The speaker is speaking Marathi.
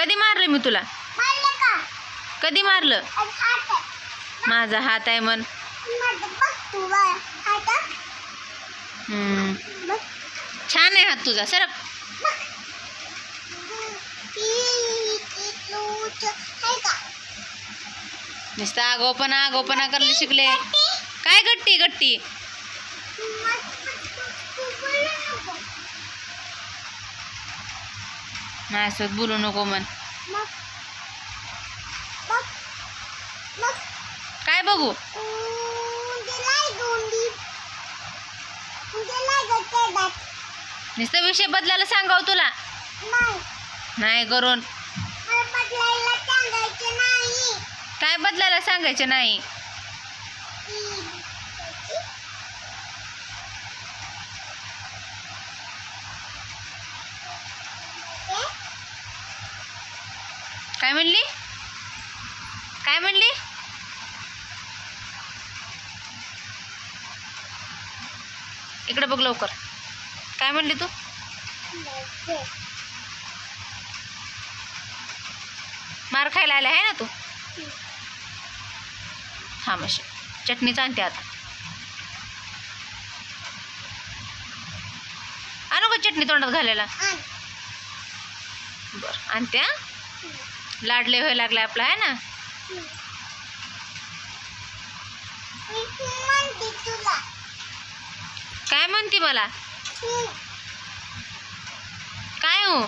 कधी मारलं मी तुला? कधी मारलं. माझा हात आहे. बघ. छान आहे हात तुझा सरक का? नुसतं आगोपणा आगोपणा करायला शिकले. काय गट्टी गट्टी. माझ्यासोबत बोलू नको मन काय बघू? नुसतं विषय बदलायला सांगाव तुला. नाही नाही करून नाही. काय बदलायला सांगायचं नाही? काय म्हणली? काय म्हणली? इकडे बघ लवकर. काय म्हणली तू? मार खायला आला आहे ना तू? थांब अशी चटणीच आणते आता. आणू का चटणी तोंडात घालायला? बरं आणते हा? लाडले व्हायला लागले आपला आहे ना? काय म्हणते मला. काय हो?